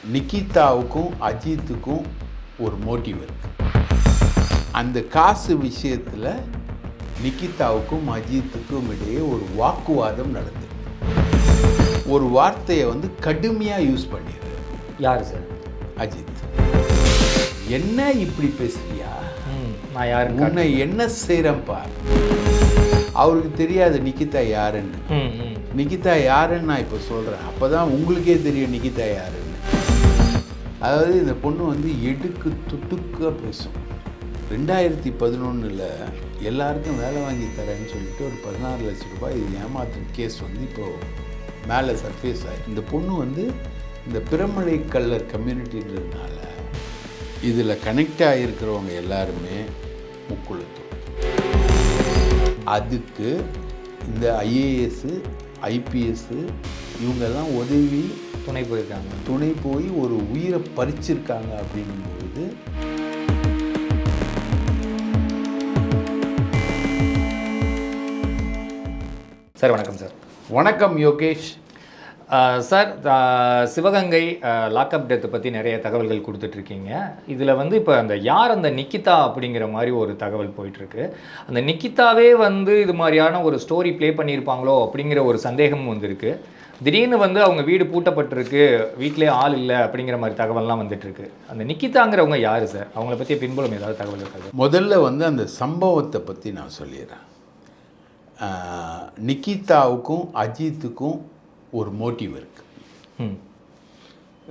நிக்கிதாவுக்கும் அஜித்துக்கும் ஒரு மோட்டிவ் இருக்கு. அந்த காசு விஷயத்தில் நிக்கிதாவுக்கும் அஜித்துக்கும் இடையே ஒரு வாக்குவாதம் நடந்தது. ஒரு வார்த்தையை வந்து கடுமையாக யூஸ் பண்ணிடுறாரு யார் சார்? அஜித். என்ன இப்படி பேசுறியா? நான் யாருன்னு உன்னை என்ன செய்கிறேன் பார் அவருக்கு தெரியாது நிக்கிதா யாருன்னு. நிகிதா யாருன்னு நான் இப்போ சொல்கிறேன் அப்போ தான் உங்களுக்கே தெரியும் நிகிதா யாருன்னு. அதாவது இந்த பொண்ணு வந்து எடுக்கு துட்டுக்காக பேசும். ரெண்டாயிரத்தி பதினொன்றில் எல்லாருக்கும் வேலை வாங்கி தரேன்னு சொல்லிட்டு ஒரு பதினாறு லட்ச ரூபாய் இது ஏமாத்துற கேஸ் வந்து இப்போது மேலே சர்ஃபேஸ் ஆகி இந்த பொண்ணு வந்து இந்த பிரமலை கல்லர் கம்யூனிட்டின்றதுனால இதில் கனெக்ட் ஆகியிருக்கிறவங்க எல்லாருமே முக்குளத்தூர். அதுக்கு இந்த ஐஏஎஸ்ஸு ஐபிஎஸ்ஸு இவங்கெல்லாம் உதவி துணை போயிருக்காங்க. துணை போய் ஒரு உயிரை பறிச்சிருக்காங்க அப்படிங்கும்போது சார் வணக்கம் சார். வணக்கம் யோகேஷ். சார் சிவகங்கை லாக்அப் டெத்தை பற்றி நிறைய தகவல்கள் கொடுத்துட்ருக்கீங்க. இதில் வந்து இப்போ அந்த யார் அந்த நிக்கிதா அப்படிங்கிற மாதிரி ஒரு தகவல் போயிட்டுருக்கு அந்த நிக்கிதாவே வந்து இது மாதிரியான ஒரு ஸ்டோரி ப்ளே பண்ணியிருப்பாங்களோ அப்படிங்கிற ஒரு சந்தேகம் வந்திருக்கு. திடீர்னு வந்து அவங்க வீடு பூட்டப்பட்டிருக்கு வீட்டிலே ஆள் இல்லை அப்படிங்கிற மாதிரி தகவல்லாம் வந்துட்டுருக்கு. அந்த நிக்கிதாங்கிறவங்க யார் சார் அவங்கள பற்றிய பின்புலம் ஏதாவது தகவல் இருக்காது முதல்ல வந்து அந்த சம்பவத்தை பற்றி நான் சொல்லிடுறேன். நிக்கிதாவுக்கும் அஜித்துக்கும் ஒரு மோட்டிவ் இருக்குது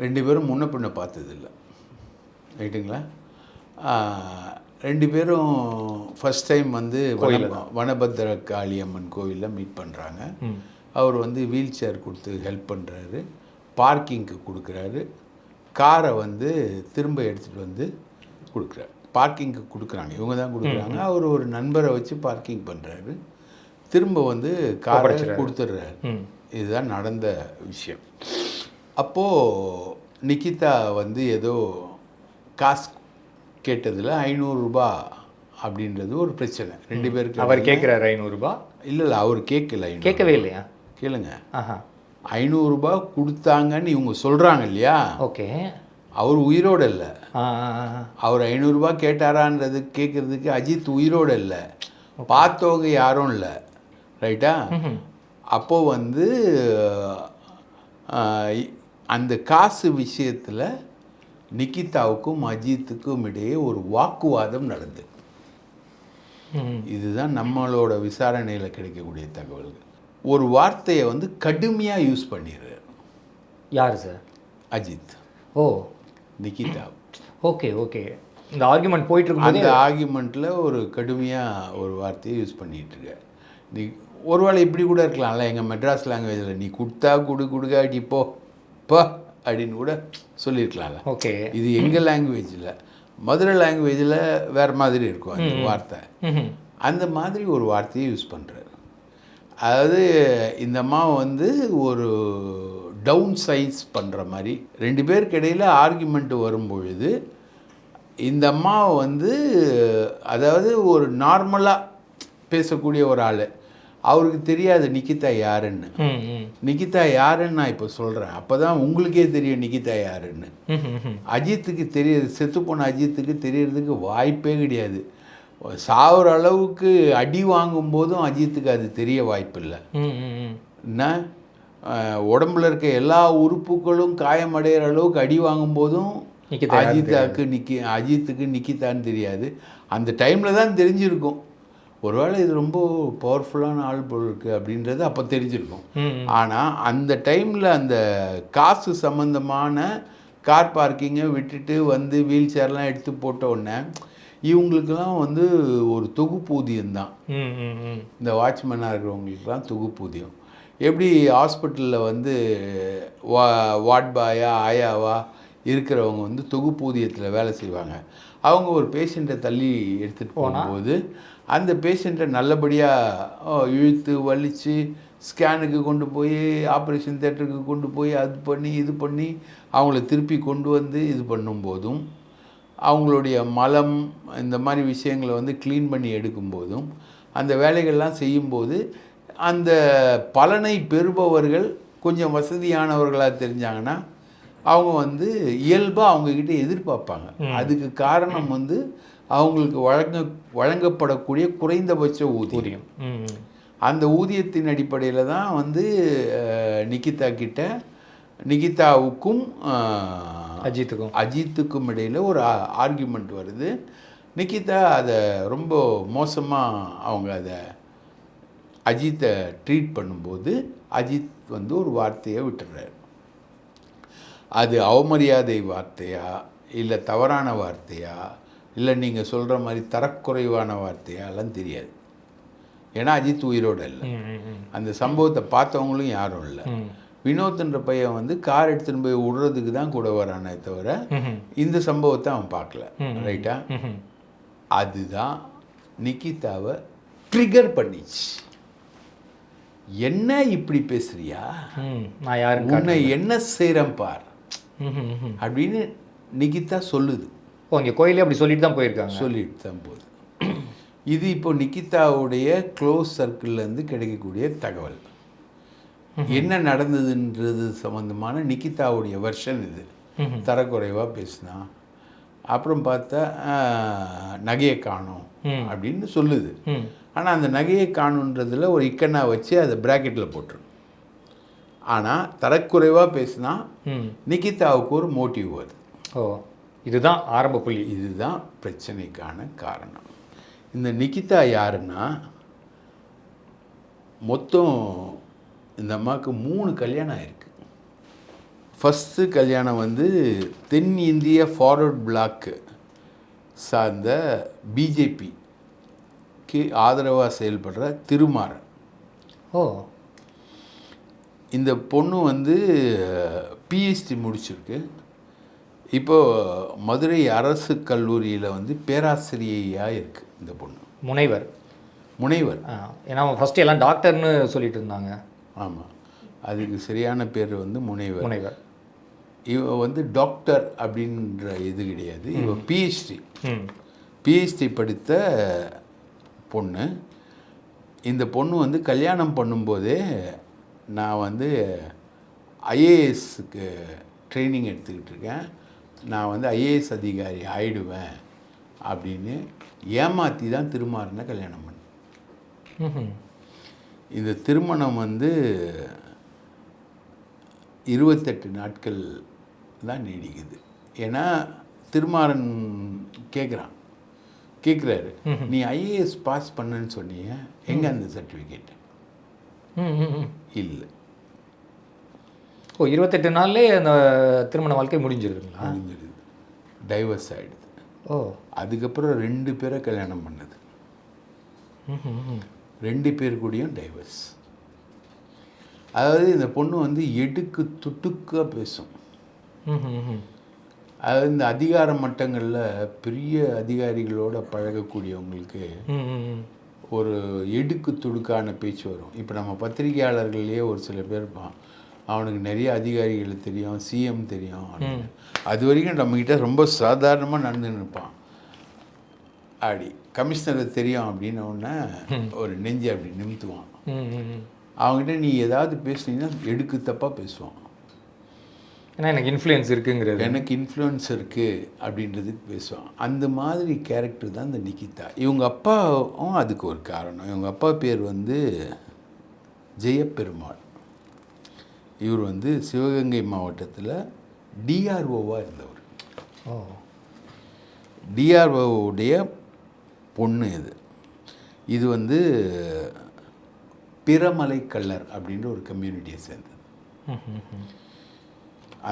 ரெண்டு பேரும் முன்ன பின்ன பார்த்ததில்ல. ரைட்டுங்களா? ரெண்டு பேரும் ஃபஸ்ட் டைம் வந்து வன வனபத்திர காளியம்மன் கோவிலில் மீட் பண்ணுறாங்க அவர் வந்து வீல் சேர் கொடுத்து ஹெல்ப் பண்ணுறாரு பார்க்கிங்க்கு கொடுக்குறாரு. காரை வந்து திரும்ப எடுத்துகிட்டு வந்து கொடுக்குறாரு. பார்க்கிங்க்கு கொடுக்குறாங்க. இவங்க தான் கொடுக்குறாங்க. அவர் ஒரு நண்பரை வச்சு பார்க்கிங் பண்ணுறாரு திரும்ப வந்து காரை கொடுத்துட்றாரு. இதுதான் நடந்த விஷயம். அப்போது நிக்கிதா வந்து ஏதோ காசு கேட்டதில் ஐநூறுரூபா அப்படின்றது ஒரு பிரச்சனை. ரெண்டு பேருக்கு அவர் கேட்குறாரு ஐநூறுரூபா இல்லை இல்லை அவர் கேட்கல கேட்கவே இல்லையா? கேளுங்க. ஐநூறுரூபா கொடுத்தாங்கன்னு இவங்க சொல்கிறாங்க இல்லையா? ஓகே. அவர் உயிரோடு இல்லை. அவர் ஐநூறுரூபா கேட்டாரான்றது கேட்குறதுக்கு அஜித் உயிரோடு இல்லை. பார்த்தவங்க யாரும் இல்லை. ரைட்டா. அப்போது வந்து அந்த காசு விஷயத்தில் நிக்கிதாவுக்கும் அஜித்துக்கும் இடையே ஒரு வாக்குவாதம் நடந்தது இதுதான் நம்மளோட விசாரணையில் கிடைக்கக்கூடிய தகவல்கள். ஒரு வார்த்தையை வந்து கடுமையாக யூஸ் பண்ணிடுறாரு யார் சார்? அஜித். ஓ. Nikita okay okay. இந்த ஆர்குமெண்ட் போயிட்டு இருக்கும்போது அந்த ஆர்குமெண்ட்டில் ஒரு கடுமையாக ஒரு வார்த்தையை யூஸ் இருக்காரு நீ ஒருவேளை இப்படி கூட இருக்கலாம்ல எங்கள் மெட்ராஸ் லாங்குவேஜில் நீ கொடுத்தா குடு குடுகாட்டி போ போ அப்படின்னு கூட சொல்லியிருக்கலாம்ல ஓகே. இது எங்கள் லாங்குவேஜில் மதுரை லாங்குவேஜில் வேறு மாதிரி இருக்கும் அந்த வார்த்தை. அந்த மாதிரி ஒரு வார்த்தையை யூஸ் பண்ணுறாரு அதாவது இந்த அம்மா வந்து ஒரு டவுன் சைஸ் பண்ணுற மாதிரி ரெண்டு பேருக்கு இடையில் ஆர்குமெண்ட் வரும்பொழுது இந்த அம்மா வந்து அதாவது ஒரு நார்மலாக பேசக்கூடிய ஒரு ஆள். அவருக்கு தெரியாது நிக்கிதா யாருன்னு. நிக்கிதா யாருன்னு நான் இப்போ சொல்கிறேன் அப்போ தான் உங்களுக்கே தெரியும் நிக்கிதா யாருன்னு. அஜித்துக்கு தெரியுது. செத்துப்போன அஜித்துக்கு தெரியறதுக்கு வாய்ப்பே கிடையாது. சாவுற அளவுக்கு அடி வாங்கும் போதும் அஜித்துக்கு அது தெரிய வாய்ப்பில்லை. என்ன? உடம்புல இருக்க எல்லா உறுப்புகளும் காயமடைகிற அளவுக்கு அடி வாங்கும் போதும் அஜித்தாக்கு நிக்கி அஜித்துக்கு நிக்கிதான்னு தெரியாது. அந்த டைமில் தான் தெரிஞ்சிருக்கும். ஒருவேளை இது ரொம்ப பவர்ஃபுல்லான ஆள் போல் இருக்குது அப்படின்றது அப்போ தெரிஞ்சிருக்கும். ஆனால் அந்த டைமில் அந்த காசு சம்மந்தமான கார் பார்க்கிங்கை விட்டுட்டு வந்து வீல் சேர்லாம் எடுத்து போட்ட உடனே இவங்களுக்கெல்லாம் வந்து ஒரு தொகுப்பூதியம் தான் இந்த வாட்ச்மேனாக இருக்கிறவங்களுக்குலாம் தொகுப்பூதியம். எப்படி ஹாஸ்பிட்டலில் வந்து வா வார்ட் பாயா ஆயாவா இருக்கிறவங்க வந்து தொகுப்பூதியத்தில் வேலை செய்வாங்க. அவங்க ஒரு பேஷண்ட்டை தள்ளி எடுத்துகிட்டு போகும்போது அந்த பேஷண்ட்டை நல்லபடியாக இழுத்து வலித்து ஸ்கேனுக்கு கொண்டு போய் ஆப்ரேஷன் தேட்டருக்கு கொண்டு போய் அது பண்ணி இது பண்ணி அவங்கள திருப்பி கொண்டு வந்து இது பண்ணும்போதும் அவங்களுடைய மலம் இந்த மாதிரி விஷயங்களை வந்து க்ளீன் பண்ணி எடுக்கும்போதும் அந்த வேலைகள்லாம் செய்யும்போது அந்த பலனை பெறுபவர்கள் கொஞ்சம் வசதியானவர்களாக தெரிஞ்சாங்கன்னா அவங்க வந்து இயல்பாக அவங்கக்கிட்ட எதிர்பார்ப்பாங்க. அதுக்கு காரணம் வந்து அவங்களுக்கு வழங்க வழங்கப்படக்கூடிய குறைந்தபட்ச ஊதியம். அந்த ஊதியத்தின் அடிப்படையில் தான் வந்து நிகிதா கிட்ட நிகிதாவுக்கும் அஜித்துக்கும். அஜித்துக்கும் இடையில் ஒரு ஆர்கியூமெண்ட் வருது. நிகிதா அதை ரொம்ப மோசமாக அவங்க அதை அஜித்தை ட்ரீட் பண்ணும்போது அஜித் வந்து ஒரு வார்த்தையை விட்டுறாரு. அது அவமரியாதை வார்த்தையா இல்லை தவறான வார்த்தையா இல்லை நீங்கள் சொல்கிற மாதிரி தரக்குறைவான வார்த்தையா எல்லாம் தெரியாது. ஏன்னா அஜித் உயிரோடு இல்லை. அந்த சம்பவத்தை பார்த்தவங்களும் யாரும் இல்லை. வினோத்ன்ற பையன் வந்து கார் எடுத்துன்னு போய் விடுறதுக்கு தான் கூட வரானே தவிர. இந்த சம்பவத்தை அவன் பார்க்கல. ரைட்டா. அதுதான் நிக்கிதாவை ட்ரிகர் பண்ணிச்சு. என்ன இப்படி பேசுறியா? நான் யாருன்னு உன்னை என்ன செய்கிறேன் பார். அப்படின்னு நிகிதா சொல்லுது. ஓ இங்கே கோயிலே அப்படி சொல்லிட்டு தான் போயிருக்காங்க. சொல்லிட்டு தான் போகுது. இது இப்போ நிக்கிதாவுடைய க்ளோஸ் சர்க்கிள்லேருந்து கிடைக்கக்கூடிய தகவல். என்ன நடந்ததுன்றது சம்மந்தமான நிக்கிதாவுடைய வெர்ஷன் இது. தரக்குறைவாக பேசினா. அப்புறம் பார்த்தா நகையை காணோம். அப்படின்னு சொல்லுது. ஆனால் அந்த நகையை காணுன்றதுல ஒரு இக்கண்ணா வச்சு அதை ப்ராக்கெட்டில் போட்டுரும். ஆனால் தரக்குறைவாக பேசினா நிக்கிதாவுக்கு ஒரு மோட்டிவ் வருது. ஓ இதுதான் ஆரம்ப புள்ளி. இதுதான் பிரச்சனைக்கான காரணம். இந்த நிக்கிதா யாருன்னா மொத்தம் இந்த அம்மாவுக்கு மூணு கல்யாணம் ஆயிருக்கு. ஃபஸ்ட்டு கல்யாணம் வந்து தென் இந்திய ஃபார்வர்ட் பிளாக்கு சார்ந்த பிஜேபிக்கு ஆதரவாக செயல்படுற திருமாறன். ஓ. இந்த பொண்ணு வந்து பிஹெச்டி முடிச்சிருக்கு. இப்போ மதுரை அரசு கல்லூரியில் வந்து பேராசிரியையாக இருக்குது இந்த பொண்ணு. முனைவர். முனைவர். ஏன்னா ஃபஸ்ட்டு எல்லாம் டாக்டர்னு சொல்லிட்டு இருந்தாங்க. ஆமாம் அதுக்கு சரியான பேர் வந்து முனைவர். முனைவர். இவ வந்து டாக்டர் அப்படின்ற இது கிடையாது. இவ பிஹெச்டி பிஹெச்டி படித்த பொண்ணு. இந்த பொண்ணு வந்து கல்யாணம் பண்ணும்போதே நான் வந்து ஐஏஎஸ்க்கு ட்ரைனிங் எடுத்துக்கிட்டு இருக்கேன். நான் வந்து ஐஏஎஸ் அதிகாரி ஆயிடுவேன் அப்படின்னு ஏமாற்றி தான் திருமாறனை கல்யாணம் பண்ணேன். இந்த திருமணம் வந்து இருபத்தெட்டு நாட்கள் தான் நீடிக்குது. ஏன்னா திருமாறன் கேட்குறான் கேட்குறாரு நீ ஐஏஎஸ் பாஸ் பண்ணேன்னு சொன்னீங்க எங்கே அந்த சர்டிஃபிகேட். இல்லை. ஓ இருபத்தெட்டு நாள்லேயே அந்த திருமண வாழ்க்கை முடிஞ்சிருதுங்களா? முடிஞ்சிடுது டைவர்ஸ் ஆகிடுது ஓ. அதுக்கப்புறம் ரெண்டு பேரை கல்யாணம் பண்ணது. ரெண்டு பேர் கூடயும் டைவர்ஸ் அதாவது இந்த பொண்ணு வந்து எடுக்கு துட்டுக்காக பேசும். ம்ஹும், ம்ஹும். அது இந்த அதிகார மட்டங்களில் பெரிய அதிகாரிகளோட பழகக்கூடியவங்களுக்கு. ஒரு எடுக்கு துடுக்கான பேச்சு வரும். இப்போ நம்ம பத்திரிகையாளர்கள்லேயே ஒரு சில பேர் இருப்பான். அவனுக்கு நிறைய அதிகாரிகள் தெரியும் சிஎம் தெரியும் அது வரைக்கும் நம்மக்கிட்ட ரொம்ப சாதாரணமாக நடந்துன்னு இருப்பான். அப்படி கமிஷனருக்கு தெரியும் அப்படின்ன உடனே ஒரு நெஞ்சு அப்படி நிமித்துவான். அவங்ககிட்ட நீ ஏதாவது பேசுனீங்கன்னா எடுக்கு தப்பாக பேசுவான். ஏன்னா எனக்கு இன்ஃப்ளூயன்ஸ் இருக்குங்கிறது. எனக்கு இன்ஃப்ளூயன்ஸ் இருக்குது அப்படின்றதுக்கு பேசுவான். அந்த மாதிரி கேரக்டர் தான் இந்த நிக்கிதா இவங்க அப்பாவும் அதுக்கு ஒரு காரணம். இவங்க அப்பா பேர் வந்து ஜெயப்பெருமாள். இவர் வந்து சிவகங்கை மாவட்டத்தில் டிஆர்ஓவாக இருந்தவர். டிஆர்ஓவுடைய பொண்ணு இது. இது வந்து பிறமலை கள்ளர் அப்படின்ற ஒரு கம்யூனிட்டியை சேர்ந்தது.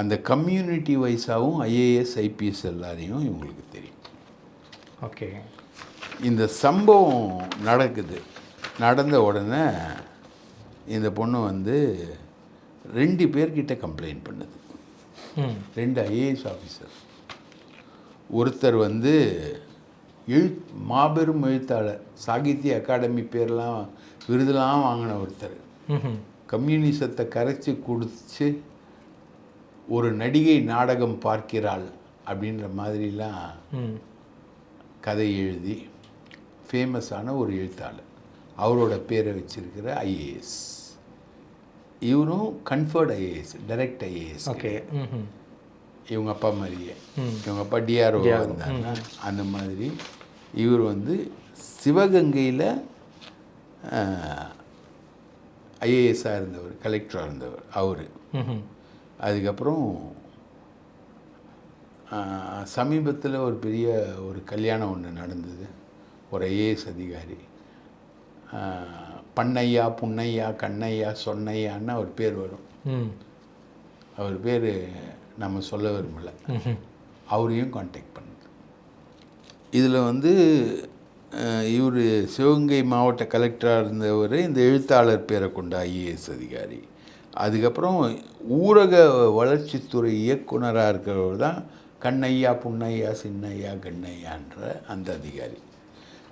அந்த கம்யூனிட்டி வைஸாகவும் ஐஏஎஸ் ஐபிஎஸ் எல்லாரையும் இவங்களுக்கு தெரியும். ஓகே. இந்த சம்பவம் நடக்குது. நடந்த உடனே இந்த பொண்ணு வந்து ரெண்டு பேர்கிட்ட கம்ப்ளைண்ட் பண்ணுது. ரெண்டு ஐஏஎஸ் ஆஃபீஸர். ஒருத்தர் வந்து எழு மாபெரும் எழுத்தாளர் சாகித்ய அகாடமி பேர்லாம் விருதுலாம் வாங்கின ஒருத்தர். கம்யூனிசத்தை கரைச்சி குடிச்சு ஒரு நடிகை நாடகம் பார்க்கிறாள் அப்படின்ற மாதிரிலாம் கதை எழுதி ஃபேமஸான ஒரு எழுத்தாளர். அவரோட பேரை வச்சிருக்கிற ஐஏஎஸ். இவரும் conferred IAS direct IAS. Okay. இவங்க அப்பா மாதிரியே. இவங்க அப்பா டிஆர்ஓ இருந்தாங்க அந்த மாதிரி இவர் வந்து சிவகங்கையில் ஐஏஎஸ்ஸாக இருந்தவர் கலெக்டராக இருந்தவர் அவர். அதுக்கப்புறம் சமீபத்தில் ஒரு பெரிய ஒரு கல்யாணம் ஒன்று நடந்தது. ஒரு ஐஏஎஸ் அதிகாரி. பண்ணையா புன்னையா கண்ணையா சொன்னையான்னு அவர் பேர் வரும். அவர் பேர் நம்ம சொல்ல விரும்பல. அவரையும் காண்டாக்ட் பண்ணுது இதில் வந்து இவர் சிவகங்கை மாவட்ட கலெக்டராக இருந்தவர் இந்த எழுத்தாளர் பேரை கொண்ட ஐஏஎஸ் அதிகாரி. அதுக்கப்புறம் ஊரக வளர்ச்சித்துறை இயக்குனராக இருக்கிறவர் தான் கண்ணையா புன்னையா சின்னையா கண்ணையான்ற அந்த அதிகாரி.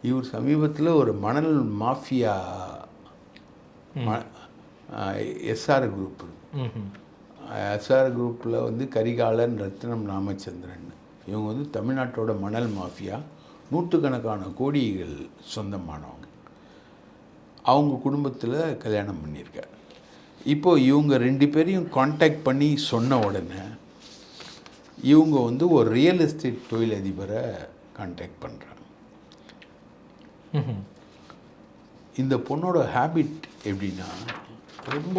இவர் சமீபத்தில் ஒரு மணல் மாஃபியா எஸ்ஆர் குரூப். எஸ்ஆர் குரூப்பில் வந்து கரிகாலன் ரத்னம் ராமச்சந்திரன். இவங்க வந்து தமிழ்நாட்டோட மணல் மாஃபியா. நூற்றுக்கணக்கான கோடிகள் சொந்தமானவங்க அவங்க குடும்பத்தில் கல்யாணம் பண்ணியிருக்கார் இப்போ இவங்க ரெண்டு பேரையும் காண்டாக்ட் பண்ணி சொன்ன உடனே இவங்க வந்து ஒரு ரியல் எஸ்டேட் தொழிலதிபரை காண்டாக்ட் பண்ணுறாங்க. இந்த பொண்ணோட ஹேபிட் எப்படின்னா ரொம்ப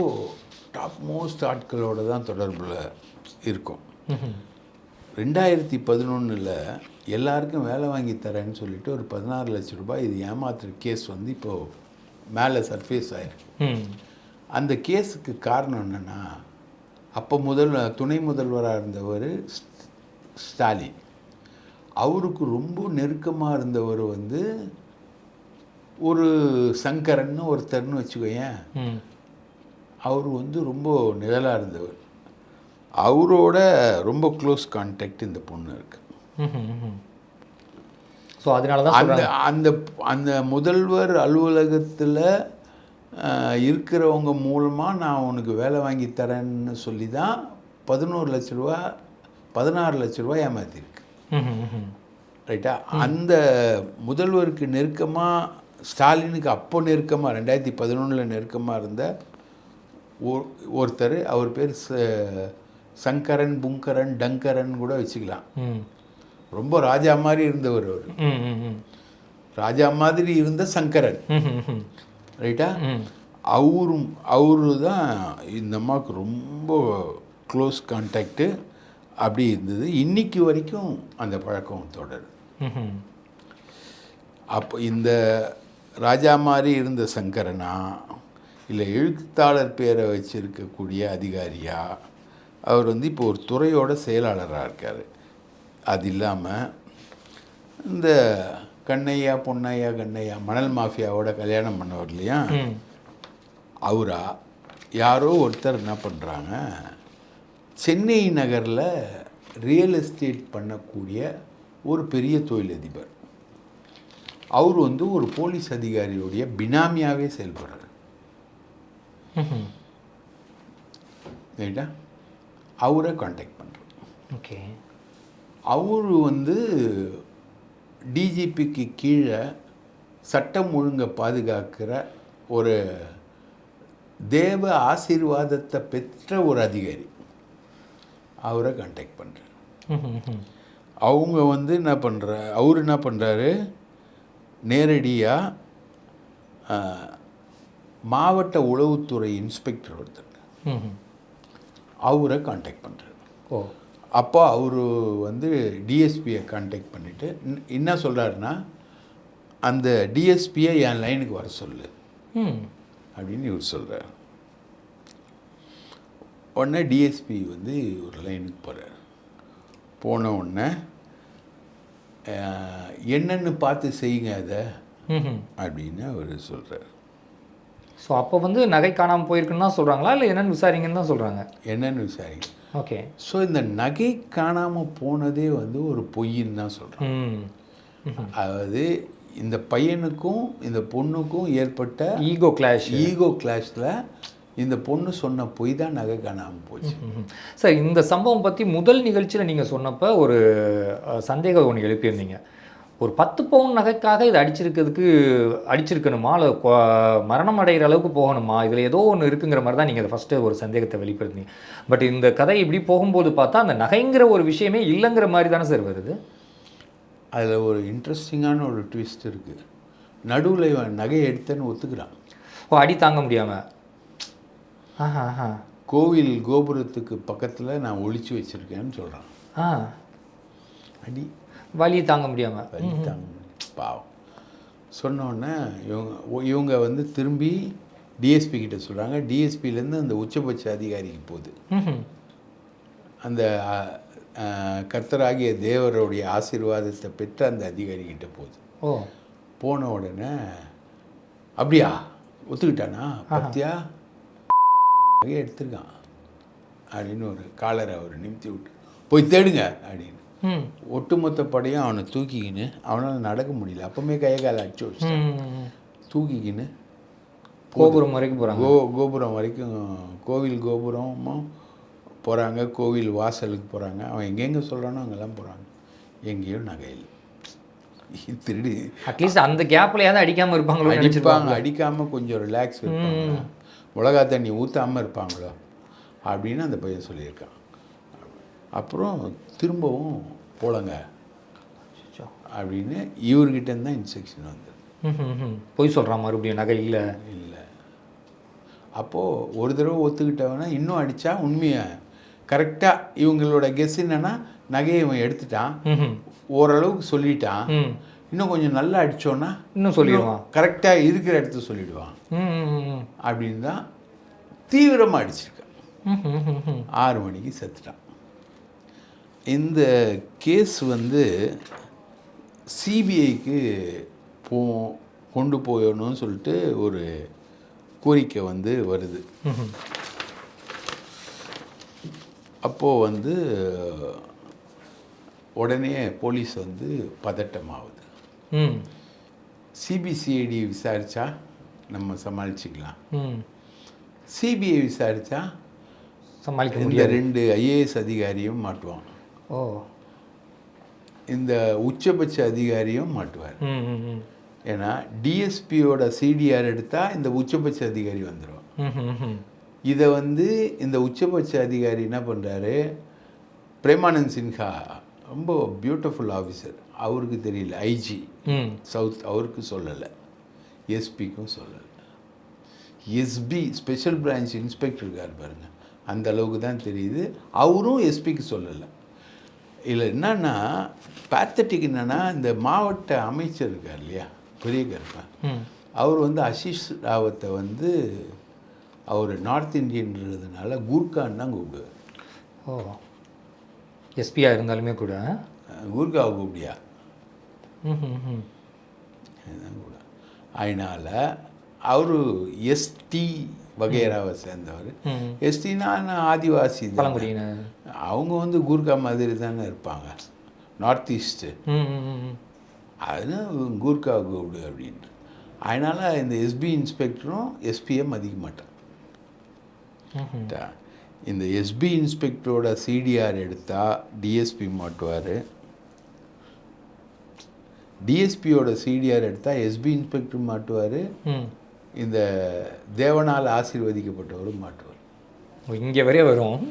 டாப் மோஸ்ட் ஆட்களோட தான் தொடர்பில் இருக்கும். ரெண்டாயிரத்தி பதினொன்றில் எல்லாருக்கும் வேலை வாங்கி தரேன்னு சொல்லிட்டு ஒரு பதினாறு லட்ச ரூபாய் இது ஏமாத்துற கேஸ் வந்து இப்போது மேலே சர்ஃபேஸ் ஆயிருக்கு. அந்த கேஸுக்கு காரணம் என்னென்னா அப்போ முதல் துணை முதல்வராக இருந்தவர் ஸ்டாலின். அவருக்கு ரொம்ப நெருக்கமாக இருந்தவர் வந்து ஒரு சங்கரன்னு ஒருத்தர்னு வச்சுக்கோயேன். அவர் வந்து ரொம்ப நிழலாக இருந்தவர். அவரோட ரொம்ப க்ளோஸ் கான்டாக்ட் இந்த பொண்ணு இருக்கு. ஸோ அதனால தான் அந்த அந்த அந்த முதல்வர் அலுவலகத்தில் இருக்கிறவங்க மூலமாக நான் உனக்கு வேலை வாங்கி தரேன்னு சொல்லி தான் பதினோரு லட்ச ரூபா பதினாறு லட்ச ரூபா ஏமாத்திருக்கு. ரைட்டா? அந்த முதல்வருக்கு நெருக்கமாக ஸ்டாலினுக்கு அப்போ நெருக்கமாக ரெண்டாயிரத்தி பதினொன்றில் நெருக்கமாக இருந்த ஒருத்தர் அவர் பேர் ச- சங்கரன் புங்கரன் டங்கரன் கூட வச்சுக்கலாம். ம். ரொம்ப ராஜா மாதிரி இருந்தவர் அவர். ராஜா மாதிரி இருந்த சங்கரன். ரைட்டா? அவரும் அவரு தான் இந்த அம்மாவுக்கு ரொம்ப க்ளோஸ் கான்டாக்டு அப்படி இருந்தது. இன்னைக்கு வரைக்கும் அந்த பழக்கம் தொடருது. அப்போ இந்த ராஜா மாதிரி இருந்த சங்கரனா இல்லை எழுத்தாளர் பேரை வச்சிருக்கக்கூடிய அதிகாரியா அவர் வந்து இப்போ ஒரு துறையோட செயலாளராக இருக்கார். அது இல்லாமல் இந்த கண்ணையா பொன்னையா கண்ணையா மணல் மாஃபியாவோட கல்யாணம் பண்ணவர் இல்லையா? அவரா? யாரோ ஒருத்தர் என்ன பண்ணுறாங்க சென்னை நகரில் ரியல் எஸ்டேட் பண்ணக்கூடிய ஒரு பெரிய தொழிலதிபர். அவர் வந்து ஒரு போலீஸ் அதிகாரியுடைய பினாமியாவே செயல்படுறாரு. ம் ரைட்டா? அவரை காண்டாக்ட் பண்ணுறோம் ஓகே அவர் வந்து டிஜிபிக்கு கீழே சட்டம் ஒழுங்கை பாதுகாக்கிற ஒரு தேவ ஆசீர்வாதத்தை பெற்ற ஒரு அதிகாரி அவரை காண்டாக்ட் ம் அவங்க வந்து என்ன பண்ணுற அவர் என்ன பண்ணுறாரு நேரடியாக மாவட்ட உளவுத்துறை இன்ஸ்பெக்டர் ஒருத்தர். அவரை காண்டாக்ட் பண்ணுறாரு ஓ. அப்போ அவர் வந்து டிஎஸ்பியை காண்டாக்ட் பண்ணிவிட்டு என்ன சொல்கிறாருன்னா அந்த டிஎஸ்பியை என் லைனுக்கு வர சொல்லு. அப்படின்னு இவர் சொல்கிறார் உடனே டிஎஸ்பி வந்து ஒரு லைனுக்கு போகிறார் போன உடனே என்னன்னு பார்த்து செய்யுங்க அதை. அப்படின்னு அவர் சொல்கிறார் ஸோ அப்போ வந்து நகை காணாமல் போயிருக்குன்னு தான் சொல்கிறாங்களா இல்லை என்னன்னு விசாரிங்கன்னு தான் சொல்கிறாங்க என்னன்னு விசாரிங்க. ஓகே ஸோ இந்த நகை காணாமல் போனதே வந்து ஒரு பொய்ன்னு தான் சொல்கிறோம் ம். அதாவது இந்த பையனுக்கும் இந்த பொண்ணுக்கும் ஏற்பட்ட ஈகோ கிளாஷ் ஈகோ கிளாஷில் இந்த பொண்ணு சொன்ன பொய் தான் நகை காணாமல் போச்சு. சார் இந்த சம்பவம் பற்றி முதல் நிகழ்ச்சியில் நீங்கள் சொன்னப்போ ஒரு சந்தேகம் ஒன்று எழுப்பியிருந்தீங்க. ஒரு பத்து பவுன் நகைக்காக இது அடிச்சிருக்கிறதுக்கு அடிச்சிருக்கணுமா? இல்லை மரணம் அடைகிற அளவுக்கு போகணுமா? இதில் ஏதோ ஒன்று இருக்குங்கிற மாதிரி தான் நீங்கள் ஃபஸ்ட்டு ஒரு சந்தேகத்தை வெளிப்படுத்தினீங்க. பட் இந்த கதை இப்படி போகும்போது பார்த்தா அந்த நகைங்கிற ஒரு விஷயமே இல்லைங்கிற மாதிரி தானே சார் வருது. அதில் ஒரு இன்ட்ரெஸ்டிங்கான ஒரு ட்விஸ்ட் இருக்குது நடுவில் இவன் நகையை எடுத்தேன்னு ஒத்துக்கிறான். ஓ அடி தாங்க முடியாமல் ஆஹா ஆஹா. கோவில் கோபுரத்துக்கு பக்கத்தில் நான் ஒளிச்சு வச்சுருக்கேன்னு சொல்கிறான் ஆ. அடி. வலி தாங்க முடியாமல் வலி தாங்க. பாவம். சொன்ன உடனே இவங்க இவங்க வந்து திரும்பி டிஎஸ்பி கிட்ட சொல்கிறாங்க டிஎஸ்பிலேருந்து அந்த உச்சபட்ச அதிகாரிக்கு போகுது. அந்த கர்த்தராகிய தேவருடைய ஆசீர்வாதத்தை பெற்ற அந்த அதிகாரி கிட்ட போகுது. ஓ. போன உடனே அப்படியா? ஒத்துக்கிட்டானா? பத்தியா? நகையை எடுத்திருக்கான். அப்படின்னு ஒரு காலரை அவர் நிமித்தி விட்டு போய் தேடுங்க. அப்படின்னு. ஒட்டுமொத்த படையும் அவனை தூக்கிக்கின்னு அவனால் நடக்க முடியல. அப்பவுமே கையை காலை அடிச்சு வச்சு. தூக்கிக்கின்னு கோபுரம் வரைக்கும் போகிறாங்க கோ கோபுரம் வரைக்கும் கோவில் கோபுரமும் போகிறாங்க கோவில் வாசலுக்கு போகிறாங்க அவன் எங்கெங்கே சொல்கிறானோ அங்கெல்லாம் போகிறாங்க எங்கேயும் நகையில் திருடி அட்லீஸ்ட் அந்த கேப்லையாவது அடிக்காமல் இருப்பாங்களோ அடிப்பாங்க. அடிக்காமல் கொஞ்சம் ரிலாக்ஸ் இருப்பாங்க. மிளகா தண்ணி ஊற்றாமல் இருப்பாங்களோ அப்படின்னு அந்த பையன் சொல்லியிருக்கான். அப்புறம் திரும்பவும் போலங்க. அப்படின்னு இவர்கிட்ட தான் இன்ஸ்ட்ரக்ஷன் வந்தது. போய் சொல்கிறான் மறுபடியும் நகை இல்லை. இல்லை. அப்போது ஒரு தடவை ஒத்துக்கிட்டவனா இன்னும் அடித்தா உண்மையை கரெக்டாக இவங்களோட கெஸ் என்னன்னா நகையை இவன் எடுத்துட்டான். ஓரளவுக்கு சொல்லிட்டான். இன்னும் கொஞ்சம் நல்லா அடித்தோன்னா இன்னும் சொல்லிடுவான். கரெக்டாக இருக்கிற இடத்த சொல்லிடுவான். அப்படின்னு தான் தீவிரமாக அடிச்சிருக்கான். ஆறு மணிக்கு செத்துட்டான். இந்த கேஸ் வந்து சிபிஐக்கு போ கொண்டு போயணும்னு சொல்லிட்டு ஒரு கோரிக்கை வந்து வருது. அப்போது வந்து உடனே போலீஸ் வந்து பதட்டமாகுது. சிபிசிஐடி விசாரித்தா நம்ம சமாளிச்சுக்கலாம். சிபிஐ விசாரித்தா சமாளிக்க இந்த ரெண்டு ஐஏஎஸ் அதிகாரியும் மாட்டுவான் ஓ. இந்த உச்சபட்ச அதிகாரியும் மாட்டுவார். ஏன்னா டிஎஸ்பியோட சிடிஆர் எடுத்தால் இந்த உச்சபட்ச அதிகாரி வந்துடும். இதை வந்து இந்த உச்சபட்ச அதிகாரி என்ன பண்ணுறாரு பிரேமானந்த் சின்ஹா ரொம்ப பியூட்டிஃபுல் ஆஃபீஸர் அவருக்கு தெரியல. ஐஜி சவுத் அவருக்கு சொல்லலை. எஸ்பிக்கும் சொல்லலை. எஸ்பி ஸ்பெஷல் பிரான்ச் இன்ஸ்பெக்டர் இருக்கார் பாருங்க. அந்த அளவுக்கு தான் தெரியுது. அவரும் எஸ்பிக்கு சொல்லலை. இதில் என்னன்னா பேத்தட்டிக் என்னன்னா இந்த மாவட்ட அமைச்சர் இருக்கார் இல்லையா? பெரிய கருப்பன் அவர் வந்து ஆஷிஷ் ராவத்தை வந்து அவர் நார்த் இந்தியன்றதுனால கூர்கான் தான் கூப்பிடுவார். ஓ. எஸ்பியா இருந்தாலுமே கூட. கூர்காவை கூப்பிடியா? கூட. அதனால் அவர் எஸ்டி வகையராவை சேர்ந்தவர். எஸ்டினா ஆதிவாசி தான். பழங்குடியினர். அவங்க வந்து கூர்கா மாதிரி தானே இருப்பாங்க. North east. அதுதான் கூர்கா கூப்பிடு அப்படின்னு அதனால் இந்த எஸ்பி இன்ஸ்பெக்டரும் எஸ்பியை மதிக்க மாட்டான். இந்த எஸ்பி இன்ஸ்பெக்டரோட சிடிஆர் எடுத்தால் டிஎஸ்பி மாட்டுவார். டிஎஸ்பியோட சிடிஆர் எடுத்தால் எஸ்பி இன்ஸ்பெக்டர் மாட்டுவார். இந்த தேவனால் ஆசீர்வதிக்கப்பட்டவரும் மாட்டுவார். இங்கே வரைய வரும்.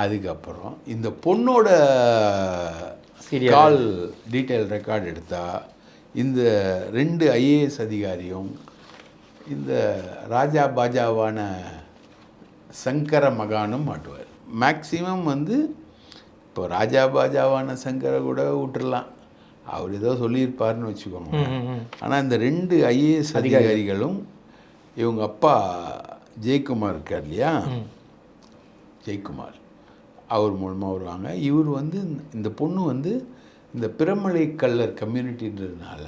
அதுக்கப்புறம் இந்த பொண்ணோட. கால் டீட்டெயில் ரெக்கார்டு எடுத்தால் இந்த ரெண்டு ஐஏஎஸ் அதிகாரியும் இந்த ராஜா பாஜாவான சங்கர மகானும் மாட்டுவார். மேக்சிமம் வந்து இப்போ ராஜா பாஜாவான சங்கரை கூட விட்டுறலாம். அவர் ஏதோ சொல்லியிருப்பாருன்னு வச்சுக்கோங்க. ஆனால் இந்த ரெண்டு ஐஏஎஸ் அதிகாரிகளும் இவங்க அப்பா ஜெயக்குமார் இருக்கார் இல்லையா. ஜெயக்குமார். அவர் மூலமாக வருவாங்க. இவர் வந்து இந்த பொண்ணு வந்து இந்த பிரமலை கல்லர் கம்யூனிட்டின்றதுனால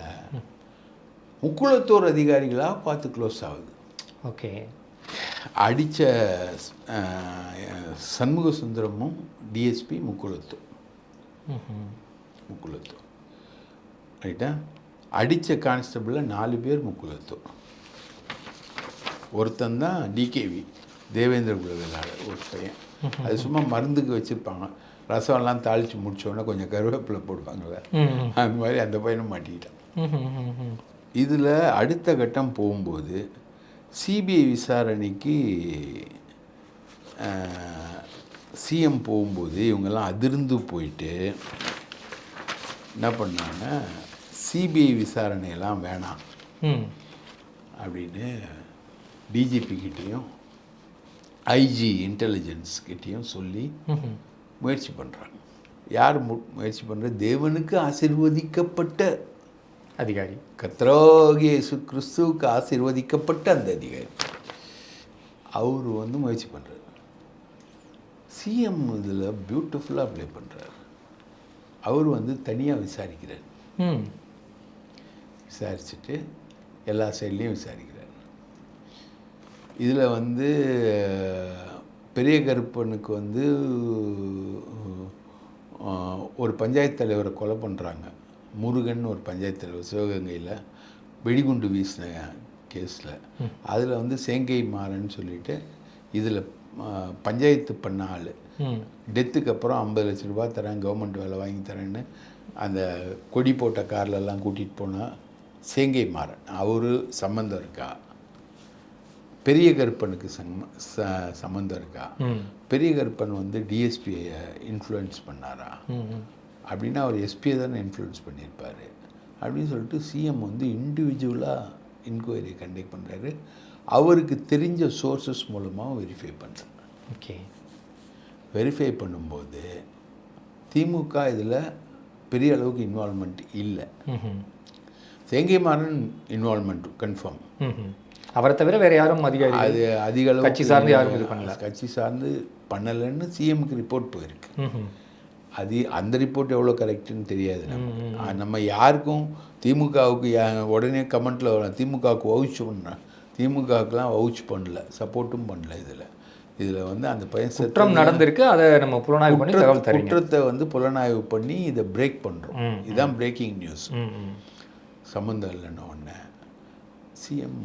முக்குளத்தோர் அதிகாரிகளாக பார்த்து க்ளோஸ் ஆகுது. ஓகே. அடித்த சண்முக சுந்தரமும் டிஎஸ்பி முக்குளத்தூர். முக்குளத்தூர். ரைட்டா? அடித்த கான்ஸ்டபிளில் நாலு பேர் முக்குளத்தூர். ஒருத்தன் தான் டிகேவி தேவேந்திர குலவேலாளர் ஒரு பையன். அது சும்மா மருந்துக்கு வச்சுருப்பாங்க ரசம்லாம் தாளித்து முடிச்சோடனே கொஞ்சம் கருவேப்பிலை போடுவாங்கள்ல. அந்த மாதிரி அந்த பையனும் மாட்டிக்கிட்டான். இதில் அடுத்த கட்டம் போகும்போது சிபிஐ விசாரணைக்கு சிஎம் போகும்போது இவங்கெல்லாம் அதிர்ந்து போயிட்டு என்ன பண்ணாங்க சிபிஐ விசாரணையெல்லாம் வேணாம் அப்படின்னு டிஜிபி கிட்டேயும் ஐஜி இன்டெலிஜென்ஸ் கிட்டேயும் சொல்லி. முயற்சி பண்ணுறாங்க யார் மு முயற்சி பண்ணுற தேவனுக்கு ஆசிர்வதிக்கப்பட்ட அதிகாரி. கத்ரோகி இயேசு கிறிஸ்துவுக்கு ஆசீர்வதிக்கப்பட்ட அந்த அதிகாரி. அவர் வந்து முயற்சி பண்ணுறாரு சிஎம் இதில் பியூட்டிஃபுல்லாக ப்ளே பண்ணுறாரு அவர் வந்து தனியாக விசாரிக்கிறார். விசாரிச்சுட்டு எல்லா சைட்லேயும் விசாரிக்கிறார். இதில் வந்து பெரிய கருப்பனுக்கு வந்து ஒரு பஞ்சாயத்து தலைவரை கொலை பண்ணுறாங்க. முருகன் ஒரு பஞ்சாயத்து தலைவர் சிவகங்கையில் வெடிகுண்டு வீசின கேஸில். அதில் வந்து சேங்கை மாறன் சொல்லிட்டு இதில் பஞ்சாயத்து பண்ண ஆள். டெத்துக்கு அப்புறம் ஐம்பது லட்ச ரூபாய் தரேன் கவர்மெண்ட் வேலை வாங்கி தரேன்னு அந்த கொடி போட்ட கார்லெல்லாம் கூட்டிகிட்டு போனால் சேங்கை மாறன். அவரு சம்மந்தம் இருக்கா? பெரிய கருப்பனுக்கு சம்ம ச- சம்மந்தம் இருக்கா? பெரிய கருப்பன் வந்து டிஎஸ்பியை இன்ஃப்ளூயன்ஸ் பண்ணாரா. அப்படின்னா அவர் எஸ்பியை தானே இன்ஃப்ளூயன்ஸ் பண்ணியிருப்பார். அப்படின்னு சொல்லிட்டு சிஎம் வந்து இண்டிவிஜுவலாக இன்கொயரி கண்டக்ட் பண்ணுறாரு அவருக்கு தெரிஞ்ச சோர்சஸ் மூலமாக வெரிஃபை பண்ணுறாரு ஓகே. வெரிஃபை பண்ணும்போது திமுக இதில் பெரிய அளவுக்கு இன்வால்மெண்ட் இல்லை. Sengai Maran involvement confirm. அவரை தவிர வேற யாரும் அதிகாரி அது அதிக கட்சி சார்ந்து யாரும் இது பண்ணல. கட்சி சார்ந்து பண்ணலைன்னு சிஎம்க்கு ரிப்போர்ட் போயிருக்கு. அது அந்த ரிப்போர்ட் எவ்வளோ கரெக்டுன்னு தெரியாது நம்ம யாருக்கும் திமுகவுக்கு உடனே கமெண்ட்டில் வரும் திமுகவுக்கு வவுச் பண்ண திமுகவுக்குலாம் வவுச் பண்ணல சப்போர்ட்டும் பண்ணல இதில். இதில் வந்து அந்த பையன் குற்றம் நடந்திருக்கு அதை நம்ம புலனாய்வு பண்ணி தகவல் தரீங்க. குற்றத்தை வந்து புலனாய்வு பண்ணி இதை பிரேக் பண்ணுறோம் இதுதான் பிரேக்கிங் நியூஸ் சம்மந்தம் இல்லைன்னு ஒன்று சிஎம்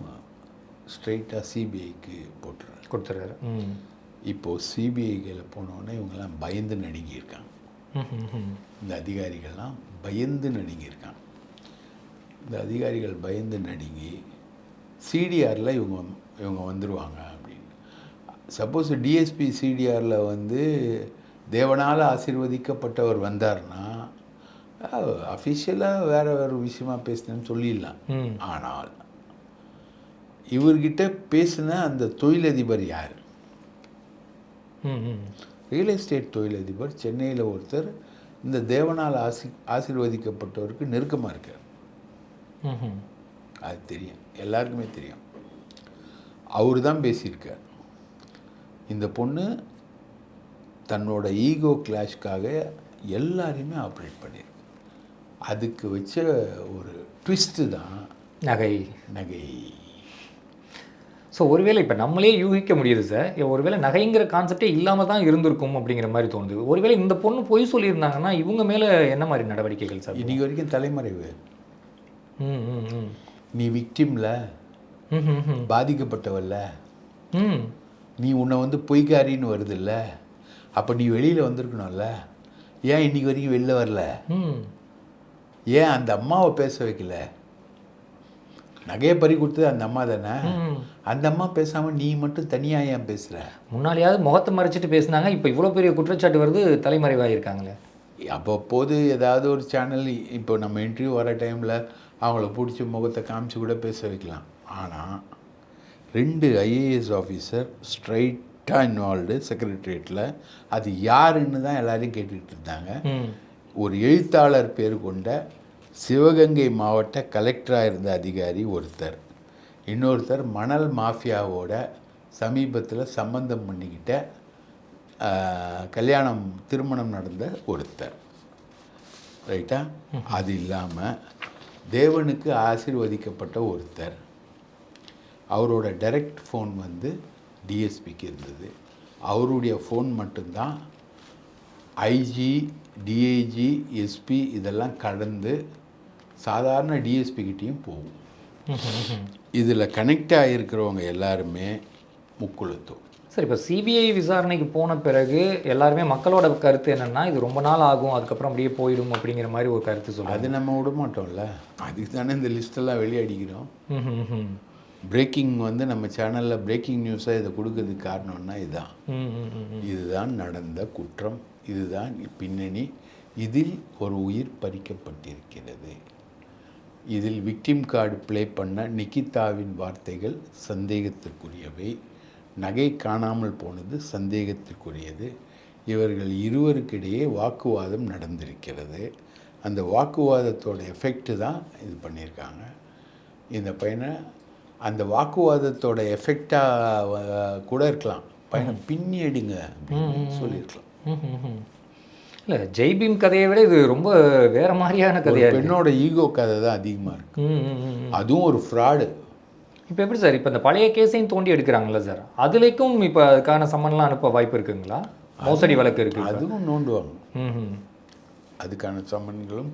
ஸ்ட்ரைட்டாக சிபிஐக்கு போட்டுறாரு. கொடுத்துறாரு. இப்போது சிபிஐக்கில் போனோடனே இவங்கெல்லாம் பயந்து நடுங்கியிருக்காங்க. இந்த அதிகாரிகள்லாம் பயந்து நடுங்கியிருக்காங்க. இந்த அதிகாரிகள் பயந்து நடுங்கி சிடிஆரில் இவங்க இவங்க வந்துடுவாங்க அப்படின்னு. சப்போஸ் டிஎஸ்பி சிடிஆரில் வந்து தேவனால் ஆசீர்வதிக்கப்பட்டவர் வந்தார்னா அஃபிஷியலாக வேறு வேறு விஷயமா பேசினேன்னு சொல்லிடலாம். ஆனால் இவர்கிட்ட பேசின அந்த தொழிலதிபர் யார்? ரியல் எஸ்டேட் தொழிலதிபர் சென்னையில் ஒருத்தர் இந்த தேவனால் ஆசி ஆசீர்வதிக்கப்பட்டவருக்கு நெருக்கமாக இருக்கார். அது தெரியும். எல்லாருக்குமே தெரியும். அவர் தான் பேசியிருக்கார். இந்த பொண்ணு தன்னோட ஈகோ கிளாஷ்க்காக எல்லாரையுமே ஆப்ரேட் பண்ணியிருக்கு. அதுக்கு வச்ச ஒரு ட்விஸ்ட்டு தான் நகை. நகை. ஸோ ஒருவேளை இப்போ நம்மளே யூகிக்க முடியுது சார் ஒருவேளை நகைங்கிற கான்செப்டே இல்லாமல் தான் இருந்திருக்கும் அப்படிங்கிற மாதிரி தோணுது. ஒருவேளை இந்த பொண்ணு பொய் சொல்லியிருந்தாங்கன்னா இவங்க மேலே என்ன மாதிரி நடவடிக்கைகள் சார் இன்னைக்கு வரைக்கும் தலைமறைவு. ம் ம் ம். நீ விக்டிம்ல ம் ம் ம். பாதிக்கப்பட்டவல்ல. ம். நீ உன்னை வந்து பொய்க்காரின்னு வருதுல்ல. அப்போ நீ வெளியில் வந்திருக்கணும்ல. ஏன் இன்னைக்கு வரைக்கும் வெளில வரல? ம். ஏன் அந்த அம்மாவை பேச வைக்கல? நகையை பறி கொடுத்தது அந்த அம்மா தானே. அந்த அம்மா பேசாமல் நீ மட்டும் தனியாக ஏன் பேசுகிற முன்னாடியாவது முகத்தை மறைச்சிட்டு பேசுனாங்க இப்போ இவ்வளோ பெரிய குற்றச்சாட்டு வருது தலைமறைவாயிருக்காங்களே. அப்பப்போது ஏதாவது ஒரு சேனல் இப்போ நம்ம இன்டர்வியூ வர டைமில் அவங்கள பிடிச்சி முகத்தை காமிச்சு கூட பேச வைக்கலாம். ஆனால் ரெண்டு ஐஏஎஸ் ஆஃபீஸர் ஸ்ட்ரைட்டாக இன்வால்வ்டு செக்ரட்டரியேட்டில் அது யாருன்னு தான் எல்லாரையும் கேட்டுக்கிட்டு இருந்தாங்க. ஒரு எழுத்தாளர் பேர் கொண்ட சிவகங்கை மாவட்ட கலெக்டராக இருந்த அதிகாரி ஒருத்தர். இன்னொருத்தர் மணல் மாஃபியாவோட சமீபத்தில் சம்பந்தம் பண்ணிக்கிட்ட கல்யாணம் திருமணம் நடந்த ஒருத்தர். ரைட்டா? அது இல்லாமல் தேவனுக்கு ஆசீர்வதிக்கப்பட்ட ஒருத்தர். அவரோட டைரக்ட் ஃபோன் வந்து டிஎஸ்பிக்கு இருந்தது. அவருடைய ஃபோன் மட்டும்தான் ஐஜி டிஐஜி எஸ்பி இதெல்லாம் கடந்து சாதாரண டிஎஸ்பி கிட்டேயும் போகும். இதில் கனெக்ட் ஆகியிருக்கிறவங்க எல்லாருமே முக்குளத்தூர் சார் இப்போ சிபிஐ விசாரணைக்கு போன பிறகு எல்லாருமே மக்களோட கருத்து என்னன்னா இது ரொம்ப நாள் ஆகும் அதுக்கப்புறம் அப்படியே போயிடும் அப்படிங்கிற மாதிரி ஒரு கருத்து சொல்லுவாங்க அது நம்ம விட மாட்டோம்ல. அதுக்கு தானே இந்த லிஸ்ட்டெல்லாம் வெளியடிக்கிறோம் பிரேக்கிங் வந்து நம்ம சேனலில் பிரேக்கிங் நியூஸாக இதை கொடுக்கறதுக்கு காரணம்னா இதுதான் இதுதான் நடந்த குற்றம். இதுதான் பின்னணி. இதில் ஒரு உயிர் பறிக்கப்பட்டிருக்கிறது. இதில் விக்டிம் கார்டு ப்ளே பண்ண நிகிதாவின் வார்த்தைகள் சந்தேகத்திற்குரியவை. நகை காணாமல் போனது சந்தேகத்திற்குரியது. இவர்கள் இருவருக்கிடையே வாக்குவாதம் நடந்திருக்கிறது. அந்த வாக்குவாதத்தோட எஃபெக்ட் தான் இது பண்ணியிருக்காங்க. இந்த பையனை அந்த வாக்குவாதத்தோட எஃபெக்டாக கூட இருக்கலாம். பையனை பின்னி எடுங்க அப்படின்னு சொல்லியிருக்கலாம். இல்லை ஜெய்பீம் கதையை விட இது ரொம்ப வேற மாதிரியான ஒரு கதையா இருக்கு. பெண்ணோட ஈகோ கதை தான் அதிகமாக இருக்கு. அதுவும் ஒரு ஃப்ராடு இப்போ எப்படி சார்? இப்போ இந்த பழைய கேஸையும் தோண்டி எடுக்கிறாங்கல்ல சார்? அதுலேக்கும் இப்போ அதுக்கான சம்மன்லாம் அனுப்ப வாய்ப்பு இருக்குங்களா? மோசடி வழக்கு இருக்கு இப்ப. அதுவும் நோண்டுவாங்க. அதுக்கான சம்மன்களும்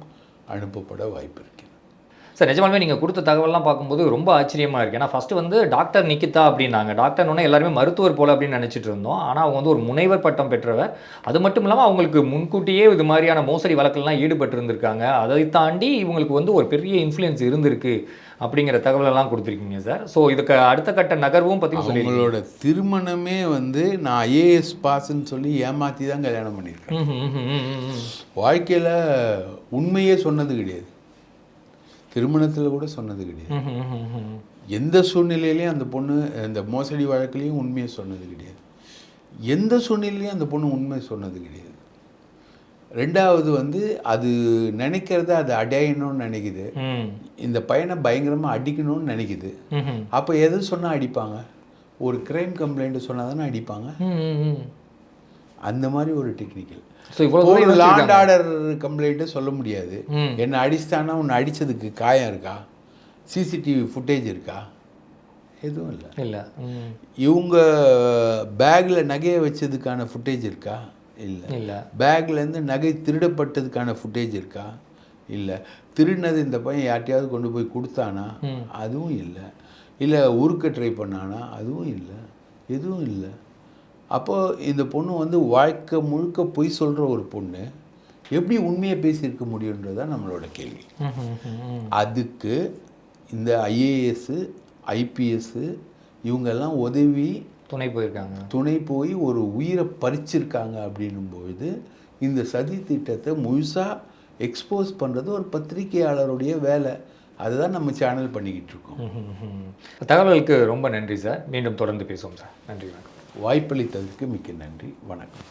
அனுப்பப்பட வாய்ப்பு இருக்கிறது சார் நிஜமாலுமே நீங்கள் கொடுத்த தகவல்லாம் பார்க்கும்போது ரொம்ப ஆச்சரியமாக இருக்குது ஏன்னா ஃபஸ்ட்டு வந்து டாக்டர் நிக்கிதா அப்படின்னாங்க. டாக்டர் உடனே எல்லாருமே மருத்துவர் போல அப்படின்னு நினச்சிட்டு இருந்தோம். ஆனால் அவங்க வந்து ஒரு முனைவர் பட்டம் பெற்றவர். அது மட்டும் இல்லாமல் அவங்களுக்கு முன்கூட்டியே இது மாதிரியான மோசடி வழக்கெல்லாம் ஈடுபட்டு இருந்திருக்காங்க. அதை தாண்டி இவங்களுக்கு வந்து ஒரு பெரிய இன்ஃப்ளூயன்ஸ் இருந்திருக்கு அப்படிங்கிற தகவலெல்லாம் கொடுத்துருக்கீங்க சார். ஸோ இதுக்கு அடுத்த கட்ட நகர்வும் பற்றி சொல்லி அவங்களோட திருமணமே வந்து நான் ஐஏஎஸ் பாஸ்ன்னு சொல்லி ஏமாற்றி தான் கல்யாணம் பண்ணியிருக்கேன். வாழ்க்கையில் உண்மையே சொன்னது கிடையாது. திருமணத்தில் கூட சொன்னது கிடையாது. எந்த சூழ்நிலையிலையும் அந்த பொண்ணு இந்த மோசடி வழக்குலையும் உண்மையை சொன்னது கிடையாது. எந்த சூழ்நிலையும் அந்த பொண்ணு உண்மை சொன்னது கிடையாது. ரெண்டாவது வந்து அது நினைக்கிறத அது அடையணும்னு நினைக்குது. இந்த பையனை பயங்கரமாக அடிக்கணும்னு நினைக்குது. அப்போ எது சொன்னால் அடிப்பாங்க? ஒரு கிரைம் கம்ப்ளைண்ட் சொன்னால் தானே அடிப்பாங்க? அந்த மாதிரி ஒரு டெக்னிக்கல் ஸோ இவ்வளோ ஒரு லாண்ட். ஆர்டர் கம்ப்ளைண்ட்டு சொல்ல முடியாது. என்னை அடிச்சிட்டானா உன்னை அடித்ததுக்கு காயம் இருக்கா? சிசிடிவி ஃபுட்டேஜ் இருக்கா? எதுவும் இல்லை. இல்லை. இவங்க பேக்கில் நகையை வச்சதுக்கான ஃபுட்டேஜ் இருக்கா? இல்லை. இல்லை. பேக்லேருந்து நகை திருடப்பட்டதுக்கான ஃபுட்டேஜ் இருக்கா? இல்லை. திருடினது இந்த பையன் யார்ட்டையாவது கொண்டு போய் கொடுத்தானா. அதுவும் இல்லை. இல்லை உருக்க ட்ரை பண்ணானா? அதுவும் இல்லை. எதுவும் இல்லை. அப்போது இந்த பொண்ணு வந்து வாழ்க்கை முழுக்க பொய் சொல்கிற ஒரு பொண்ணு. எப்படி உண்மையை பேசியிருக்க முடியுன்றது தான் நம்மளோட கேள்வி. அதுக்கு இந்த ஐஏஎஸ்ஸு ஐபிஎஸ்ஸு இவங்கெல்லாம் உதவி துணை போயிருக்காங்க. துணை போய் ஒரு உயிரை பறிச்சிருக்காங்க அப்படின்னும் பொழுது இந்த சதி திட்டத்தை முழுசாக எக்ஸ்போஸ் பண்ணுறது ஒரு பத்திரிகையாளருடைய வேலை. அதுதான் நம்ம சேனல் பண்ணிக்கிட்டு இருக்கோம். ம்ஹும். தகவல்களுக்கு ரொம்ப நன்றி சார். மீண்டும் தொடர்ந்து பேசுவோம் சார். நன்றி வணக்கம். வாய்ப்பளித்ததற்கு மிக்க நன்றி. வணக்கம்.